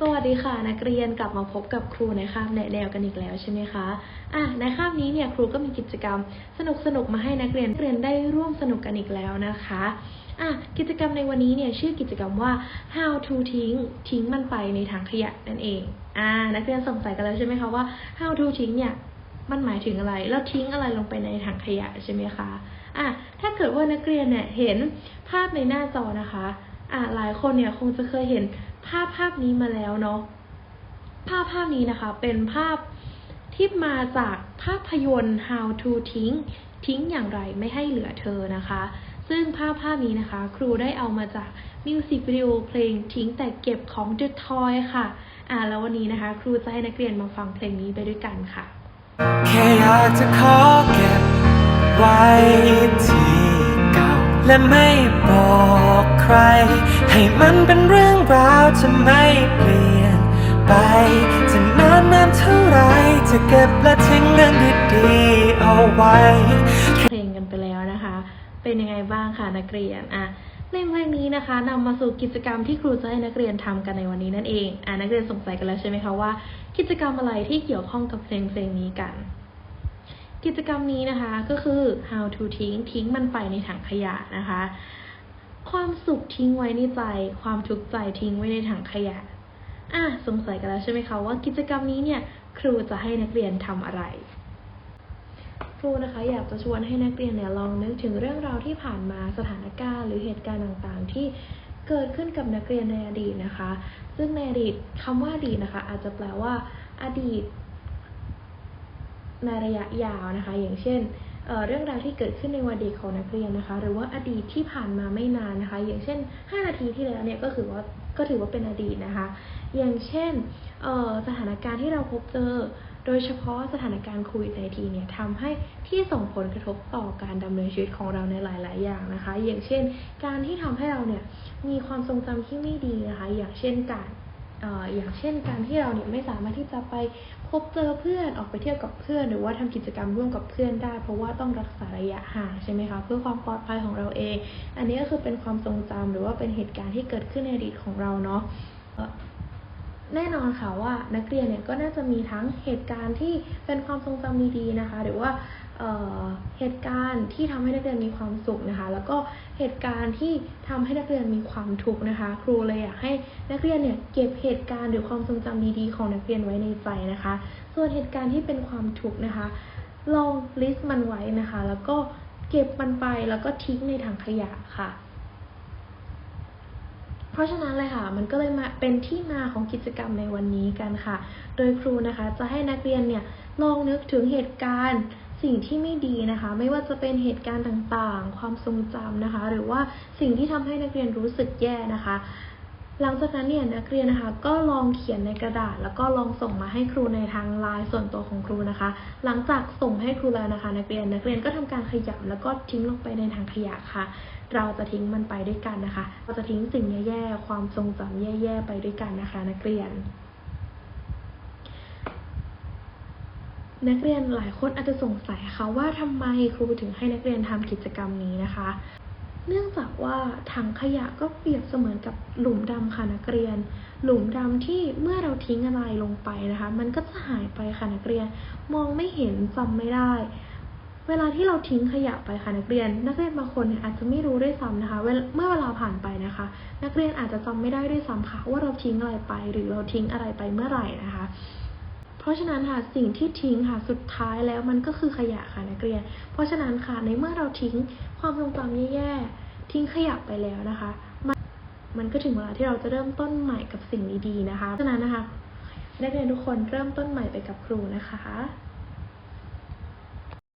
สวัสดีค่ะ นักเรียนกลับมาพบกับครูในคาบแนะแนวกันอีกแล้วใช่ไหมคะอะในคาบนี้เนี่ยครูก็มีกิจกรรม สนุกๆมาให้นักเรียนเรียนได้ร่วมสนุกกันอีกแล้วนะคะอะกิจกรรมในวันนี้เนี่ยชื่อกิจกรรมว่า how to ทิ้งทิ้งมันไปในถังขยะนั่นเองอ่านักเรียนสงสัยกันแล้วใช่ไหมคะว่า how to ทิ้งเนี่ยมันหมายถึงอะไร แล้วทิ้งอะไรลงไปในถังขยะใช่ไหมคะอะถ้าเกิดว่านักเรียนเนี่ยเห็นภาพในหน้าจอนะคะอะหลายคนเนี่ยคงจะเคยเห็น ภาพภาพนี้มาแล้วเนาะภาพภาพนี้นะคะ เป็นภาพที่มาจากภาพยนตร์ How to ทิ้งทิ้งอย่างไรไม่ให้เหลือเธอนะคะ ซึ่งภาพภาพนี้นะคะ ครูได้เอามาจากมิวสิกวิดีโอเพลงทิ้งแต่เก็บของ The Toy ค่ะ อ่าแล้ววันนี้นะคะ ครูจะให้นักเรียนมาฟังเพลงนี้ไปด้วยกันค่ะแค่อยากจะขอเก็บไว้ที่เก่าและไม่บอก ใคร ให้มันเป็นเรื่องราวจะไม่เปลี่ยนไป จะนานนานเท่าไรจะเก็บและทิ้งเรื่องดีๆเอาไว้เพลงกันไปแล้วนะคะ เป็นยังไงบ้างคะนักเรียนอะเพลงเพลงนี้นะคะนำมาสู่กิจกรรมที่ครูจะให้นักเรียนทำกันในวันนี้นั่นเองอะนักเรียนสงสัยกันแล้วใช่ไหมคะว่า กิจกรรมอะไรที่เกี่ยวข้องกับเพลงเพลงนี้กัน กิจกรรมนี้นะคะก็คือ how to ทิ้งทิ้งมันไปในถังขยะนะคะ ความสุขทิ้งไว้ในใจ ความทุกข์ใจทิ้งไว้ในถังขยะอะสงสัยกันแล้วใช่ไหมคะว่ากิจกรรมนี้เนี่ย ครูจะให้นักเรียนทำอะไร ครูนะคะอยากจะชวนให้นักเรียนเนี่ยลองนึกถึงเรื่องราวที่ผ่านมาสถานการณ์หรือเหตุการณ์ต่างๆ ที่เกิดขึ้นกับนักเรียนในอดีตนะคะ ซึ่งในอดีตคำว่าอดีตนะคะ อาจจะแปลว่าอดีตในระยะยาวนะคะ อย่างเช่น เรื่องราวที่เกิดขึ้นในวันเด็กของนักเรียนนะคะ หรือว่าอดีตที่ผ่านมาไม่นานนะคะ อย่างเช่น 5 นาทีที่แล้วเนี่ยก็ถือว่าก็ถือว่าเป็นอดีตนะคะ อย่างเช่นสถานการณ์ที่เราพบเจอ โดยเฉพาะสถานการณ์โควิด -19 เนี่ยทำให้ที่ส่งผลกระทบต่อการดำเนินชีวิตของเราในหลาย ๆ อย่างนะคะ อย่างเช่น การที่ทำให้เราเนี่ยมีความทรงจำที่ไม่ดีนะคะ อย่างเช่นการ อย่างเช่นการที่เราเนี่ยไม่สามารถที่จะไปพบเจอเพื่อนออกไปเที่ยวกับเพื่อน หรือว่าทำกิจกรรมร่วมกับเพื่อนได้ เพราะว่าต้องรักษาระยะห่างใช่ไหมคะเพื่อความปลอดภัยของเราเอง อันนี้ก็คือเป็นความทรงจำหรือว่าเป็นเหตุการณ์ที่เกิดขึ้นในอดีตของเราเนาะแน่นอนค่ะว่านักเรียนเนี่ยก็น่าจะมีทั้งเหตุการณ์ที่เป็นความทรงจำดีๆนะคะ หรือว่า เเหตุการณ์ที่ทำให้นักเรียนมีความสุขนะคะ แล้วก็เหตุการณ์ที่ทำให้นักเรียนมีความทุกข์นะคะ ครูเลยอยากให้นักเรียนเนี่ยเก็บเหตุการณ์หรือความทรงจำดีๆของนักเรียนไว้ในใจนะคะ ส่วนเหตุการณ์ที่เป็นความทุกข์นะคะ ลองลิสต์มันไว้นะคะ แล้วก็เก็บมันไปแล้วก็ทิ้งในถังขยะค่ะ เพราะฉะนั้นเลยค่ะ มันก็เลยมาเป็นที่มาของกิจกรรมในวันนี้กันค่ะ โดยครูนะคะ จะให้นักเรียนเนี่ยลองนึกถึงเหตุการณ์ สิ่งที่ไม่ดีนะคะ ไม่ว่าจะเป็นเหตุการณ์ต่างๆ ความทรงจำนะคะ หรือว่าสิ่งที่ทำให้นักเรียนรู้สึกแย่นะคะ หลังจากนั้นเนี่ยนักเรียนนะคะ ก็ลองเขียนในกระดาษ แล้วก็ลองส่งมาให้ครูในทางไลน์ส่วนตัวของครูนะคะ หลังจากส่งให้ครูแล้วนะคะ นักเรียนนักเรียนก็ทำการขยำแล้วก็ทิ้งลงไปในถังขยะค่ะ เราจะทิ้งมันไปด้วยกันนะคะ เราจะทิ้งสิ่งแย่ๆความทรงจำแย่ๆไปด้วยกันนะคะ นักเรียน นักเรียนหลายคนอาจจะสงสัยค่ะว่าทำไมครูถึงให้นักเรียนทำกิจกรรมนี้นะคะ เนื่องจากว่าถังขยะก็เปรียบเสมือนกับหลุมดำค่ะนักเรียน หลุมดำที่เมื่อเราทิ้งอะไรลงไปนะคะ มันก็จะหายไปค่ะนักเรียนมองไม่เห็นจำไม่ได้ เวลาที่เราทิ้งขยะไปค่ะนักเรียน นักเรียนบางคนเนี่ยอาจจะไม่รู้ด้วยซ้ำนะคะเมื่อเวลาผ่านไปนะคะ นักเรียนอาจจะจำไม่ได้ด้วยซ้ำค่ะว่าเราทิ้งอะไรไป หรือเราทิ้งอะไรไปเมื่อไหร่นะคะ เพราะฉะนั้นค่ะสิ่งที่ทิ้งค่ะสุดท้ายแล้วมันก็คือขยะค่ะนักเรียน เพราะฉะนั้นค่ะในเมื่อเราทิ้งความทรงจำแย่ๆทิ้งขยะไปแล้วนะคะมันมันก็ถึงเวลาที่เราจะเริ่มต้นใหม่กับสิ่งดีๆนะคะเพราะฉะนั้นนะคะนักเรียนทุกคนเริ่มต้นใหม่ไปกับครูนะคะ